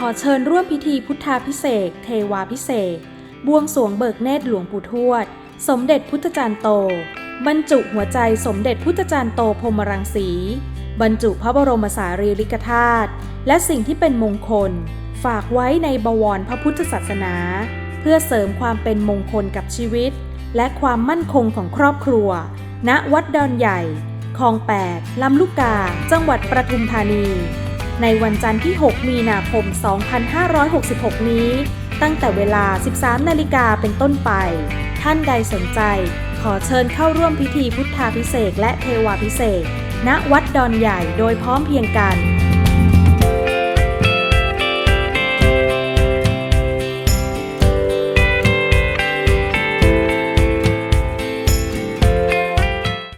ขอเชิญร่วมพิธีพุทธาพิเศษเทวาพิเศษบวงสวงเบิกเนตรหลวงปู่ทวด สมเด็จพุทธจารย์โต บรรจุหัวใจสมเด็จพุทธจารย์โตพรหมรังสี บรรจุพระบรมสารีริกธาตุและสิ่งที่เป็นมงคล ฝากไว้ในบวรพระพุทธศาสนา เพื่อเสริมความเป็นมงคลกับชีวิต และความมั่นคงของครอบครัว ณวัดดอนใหญ่คลอง8ลำลูกกา จังหวัดประทุมธานี ในวันจันทร์ที่ 6 มีนาคม 2566 นี้ ตั้งแต่เวลา 13 นาฬิกาเป็นต้นไป ท่านใดสนใจ ขอเชิญเข้าร่วมพิธีพุทธาพิเศษและเทวาพิเศษณวัดดอนใหญ่โดยพร้อมเพียงกัน